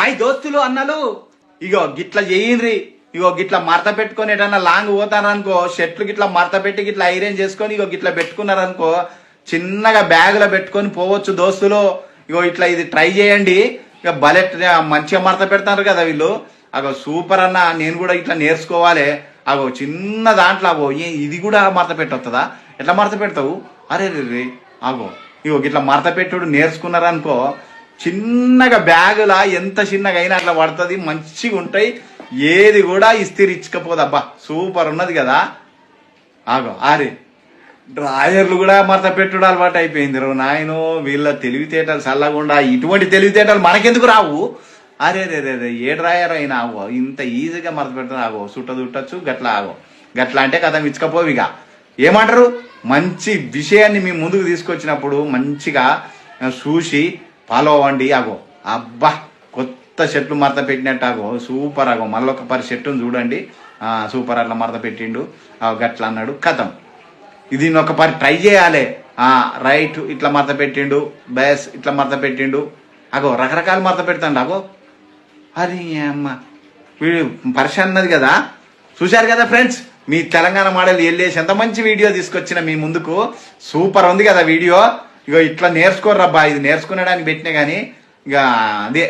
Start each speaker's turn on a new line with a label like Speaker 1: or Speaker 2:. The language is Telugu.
Speaker 1: హాయ్ దోస్తులు అన్నలు. ఇగో గిట్ల చేయండి ఇగో గిట్ల మరత పెట్టుకొని ఏదన్నా లాంగ్ పోతారనుకో షర్ట్లు గిట్ల మరత పెట్టి గిట్ల ఐరన్ చేసుకొని ఇగో గిట్ల పెట్టుకున్నారనుకో చిన్నగా బ్యాగులో పెట్టుకొని పోవచ్చు దోస్తులు. ఇగో ఇట్లా ఇది ట్రై చేయండి. ఇక భలే మంచిగా మరత పెడతారు కదా వీళ్ళు. అగో సూపర్ అన్న నేను కూడా ఇట్లా నేర్చుకోవాలి. అగో చిన్న దాంట్లో అగో ఏ- ఇది కూడా మరత పెట్టొస్తుందా ఎట్లా మరత పెడతావు? అరే రే అగో ఇగో ఇట్లా మరత పెట్టుడు నేర్చుకున్నారనుకో చిన్నగా బ్యాగులా ఎంత చిన్నగా అయినా అట్లా పడుతుంది మంచిగా ఉంటాయి. ఏది కూడా ఇస్తిరి ఇచ్చకపోదబ్బా సూపర్ ఉన్నది కదా. ఆగో ఆరే. డ్రాయర్లు కూడా మరత పెట్టుడు అలవాటు అయిపోయింది రో నాయను. వీళ్ళ తెలివితేటలు చల్లకుండా ఇటువంటి తెలివితేటలు మనకెందుకు రావు? అరే రే రే రే ఏ డ్రాయర్ అయినా ఆగో. ఇంత ఈజీగా మరత పెట్టడం ఆగో. సుట్ట చుట్టచ్చు గట్ల ఆగో. గట్లా అంటే కథ ఇచ్చకపోవు ఇక. ఏమంటారు? మంచి విషయాన్ని మీ ముందుకు తీసుకొచ్చినప్పుడు మంచిగా చూసి ఫాలో అవ్వండి ఆగో. అబ్బా కొత్త షర్ట్లు మరత పెట్టినట్టు ఆగో. సూపర్ ఆగో. మళ్ళీ ఒక పరి షర్టును చూడండి. సూపర్ అట్లా మరత పెట్టిండు. గట్ల అన్నాడు. కథం. ఇది ఒక పరి ట్రై చేయాలి. రైట్ ఇట్లా మరత పెట్టిండు. బ్యాస్ ఇట్లా మరత పెట్టిండు. అగో రకరకాల మరత పెడతాండు. అగో అది అమ్మ. వీడు పరిచయం అన్నది కదా. చూశారు కదా ఫ్రెండ్స్? మీ తెలంగాణ మోడల్ వెళ్ళేసి ఎంత మంచి వీడియో తీసుకొచ్చిన మీ ముందుకు. సూపర్ ఉంది కదా వీడియో. ఇగో ఇట్లా నేర్చుకోర్రబ్బా ఇది నేర్చుకునేడానికి పెట్టినా కానీ ఇక అదే